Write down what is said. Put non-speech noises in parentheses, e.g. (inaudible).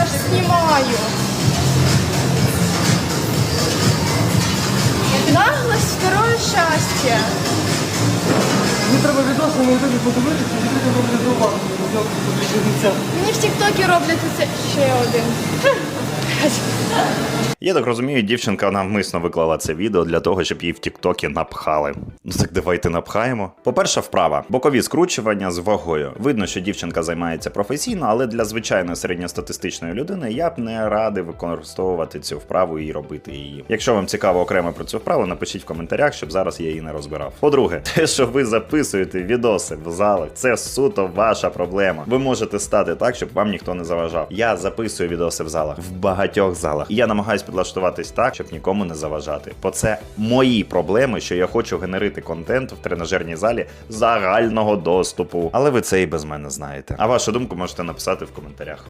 я ж знімаю. Наглость, второе счастье. Мені треба відоси на ютубі подивитися, і люди роблять до вас. Мені в Тіктокі роблять це ще один. Я так розумію, дівчинка навмисно виклала це відео для того, щоб її в Тіктокі напхали. Ну так давайте напхаємо. По-перше, вправа. Бокові скручування з вагою. Видно, що дівчинка займається професійно, але для звичайної середньостатистичної людини я б не радив використовувати цю вправу і робити її. Якщо вам цікаво окремо про цю вправу, напишіть в коментарях, щоб зараз я її не розбирав. По-друге, (laughs) те, що ви записуєте відоси в залах, це суто ваша проблема. Ви можете стати так, щоб вам ніхто не заважав. Я записую відоси в залах в багатьох залах. Я намагаюсь підлаштуватись так, щоб нікому не заважати. Бо це мої проблеми, що я хочу генерити контент в тренажерній залі загального доступу. Але ви це і без мене знаєте. А вашу думку можете написати в коментарях.